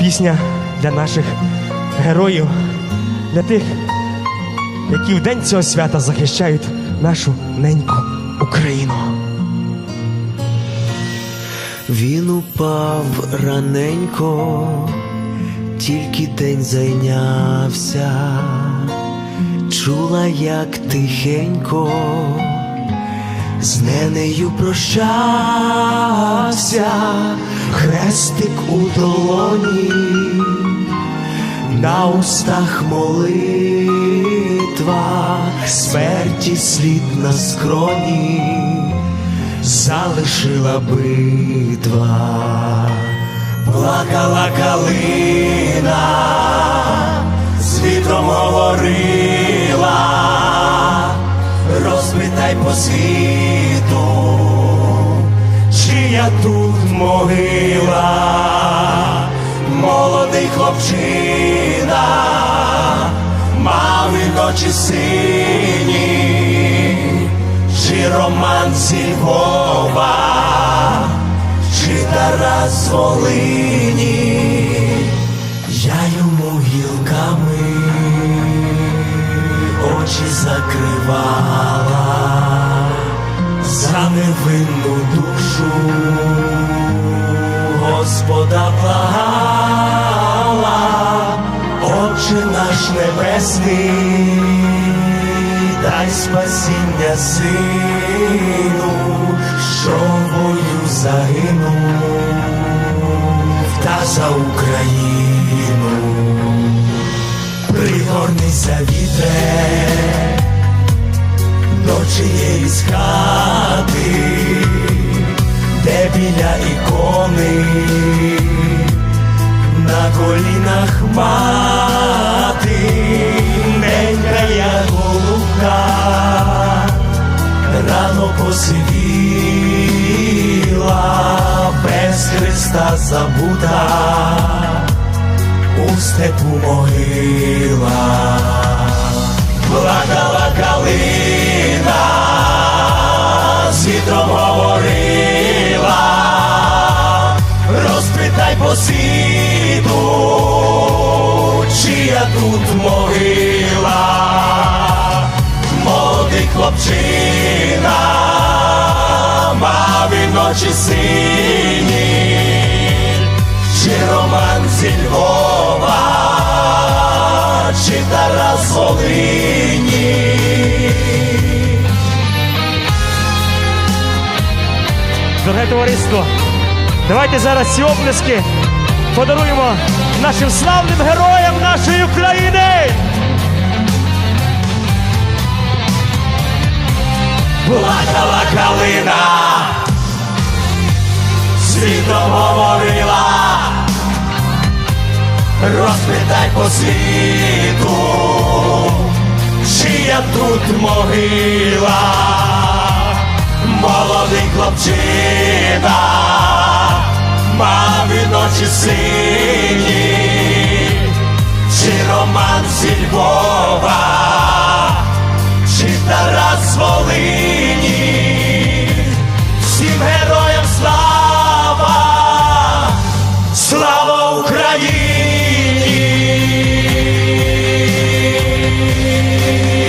пісня для наших героїв, для тих, які в день цього свята захищають нашу неньку Україну. Він упав раненько, тільки день зайнявся, чула, як тихенько, з ненею прощався, хрестик у долоні, на устах молитва, смерті слід на скроні залишила битва, плакала калина, з вітром говорила, розпитай по світу, чия тут могила, молодий хлопчина, мав і ночі сині. Чи роман зі Львова, чи Тарас з Волині, я йому гілками очі закривала невинну душу, Господа благала, Отче наш небесний дай спасіння сину, що бою загинув, та за Україну. Пригорнися вітре до чиєїсь хати, колінах мати, ненька як голубка, рано посивіла, без Христа забута, у степу могила, плакала калина, з вітром говорила розпитай по тут могила, молодий хлопчина, мав і ночі сині, чи роман зі Львова, чи Тарас Волині. Дороге товариство, давайте зараз ці оплески подаруємо нашим славним героям нашої України. плакала калина, світом говорила, розпитай по світу, чия тут могила, молодий хлопчина, мав і ночі син. You.